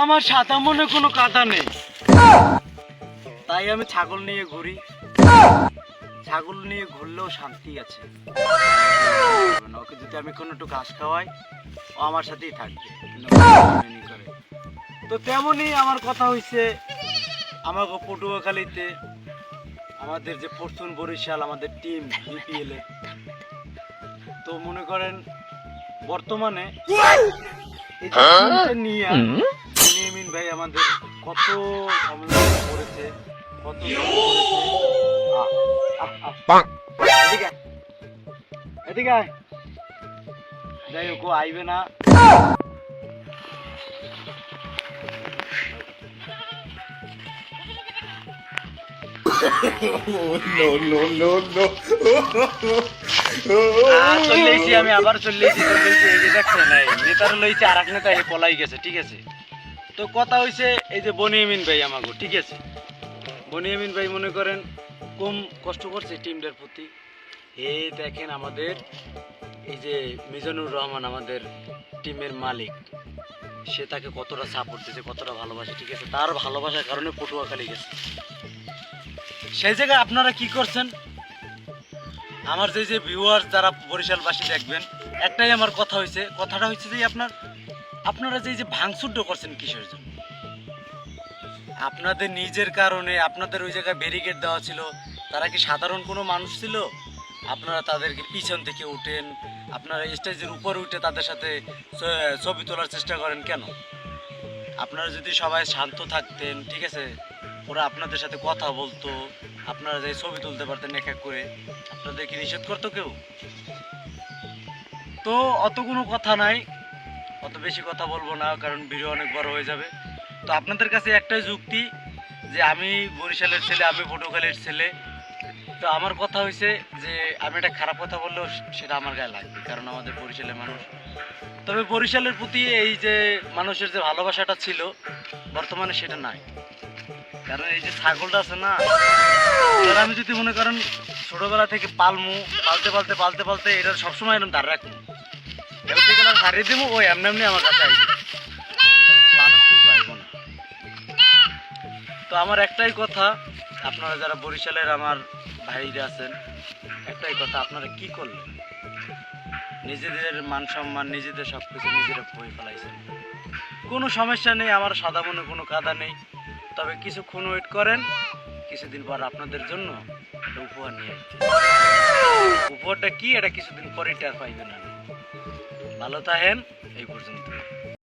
আমার সাদা মনে কোনো কাদা নেই। তাই আমি ছাগল নিয়ে ঘুরি। ছাগল নিয়ে ঘুরলেও শান্তি আছে। ওকে যদি আমি কোনো একটু ঘাস খাওয়াই ও আমার সাথেই থাকবে। করে। তো তেমনই আমার কথা হইছে আমাকে পটুয়াখালীতে আমাদের যে ফরচুন বরিশাল আমাদের টিম বিপিএল এ। তো মনে করেন বর্তমানে এই নিয়ে ভাই আমাদের কত করেছে কত। এদিকে আয়। যাই হোক আইবে না। আমি আবার চলে এসেছি চলে এসেছি। এই যে দেখছেন এই নেতার লইছে আর এক নেতা পলাই গেছে ঠিক আছে? তো কথা হয়েছে এই যে বনিয়ামিন ভাই আমাকে ঠিক আছে? বনিয়ামিন ভাই মনে করেন কম কষ্ট করছে টিমটার প্রতি। এই দেখেন আমাদের, এই যে মিজানুর রহমান আমাদের টিমের মালিক। সে তাকে কতটা সাপোর্ট দিয়েছে কতটা ভালোবাসে, ঠিক আছে? তার ভালোবাসার কারণে পটুয়াখালী গেছে। সেই জায়গায় আপনারা কি করছেন? আমার যে যে ভিউয়ার্স যারা বরিশালবাসী দেখবেন, একটাই আমার কথা হয়েছে কথাটা হচ্ছে যে আপনার আপনারা যে যে ভাঙচুরটা করছেন কিসের জন্য? আপনাদের নিজের কারণে আপনাদের ওই জায়গায় ব্যারিকেড দেওয়া ছিল, তারা কি সাধারণ কোনো মানুষ ছিল? আপনারা তাদেরকে পিছন থেকে উঠেন, আপনারা স্টেজের উপরে উঠে তাদের সাথে ছবি তোলার চেষ্টা করেন কেন? আপনারা যদি সবাই শান্ত থাকতেন, ঠিক আছে? ওরা আপনাদের সাথে কথা বলতো, আপনারা যে ছবি তুলতে পারতেন এক এক করে আপনাদের কি নিষেধ করতো কেউ? তো অত কোনো কথা নাই। অত বেশি কথা বলব না, কারণ ভিডিও অনেক বড় হয়ে যাবে। তো আপনাদের কাছে একটাই যুক্তি, যে আমি বরিশালের ছেলে, আমি পটুখালীর ছেলে। তো আমার কথা হয়েছে যে, আমি একটা খারাপ কথা বললেও সেটা আমার গায়ে লাগবে, কারণ আমাদের বরিশালের মানুষ। তবে বরিশালের প্রতি এই যে মানুষের যে ভালোবাসাটা ছিল, বর্তমানে সেটা নাই। কারণ এই যে ছাগলটা আছে না, এবার আমি যদি মনে করেন ছোটবেলা থেকে পালমু, পালতে পালতে পালতে পালতে, এটা সবসময় এরকম ধার রাখব। হারিয়ে দেবো, ওই এমনি আমার মানুষ না। তো আমার একটাই কথা, আপনারা যারা বরিশালের আমার ভাইরা আছেন, একটাই কথা, আপনারা কি করলেন? নিজেদের মান সম্মান, নিজেদের সব কিছু নিজেরা বই ফেলাইছেন? কোনো সমস্যা নেই, আমার সাদা মনে কোনো কাদা নেই। তবে কিছুক্ষণ ওয়েট করেন, কিছুদিন পর আপনাদের জন্য উপহার নিয়ে উপহারটা কি, এটা কিছুদিন পরে টের পাইবেন না। ভালো থাকেন এই পর্যন্ত।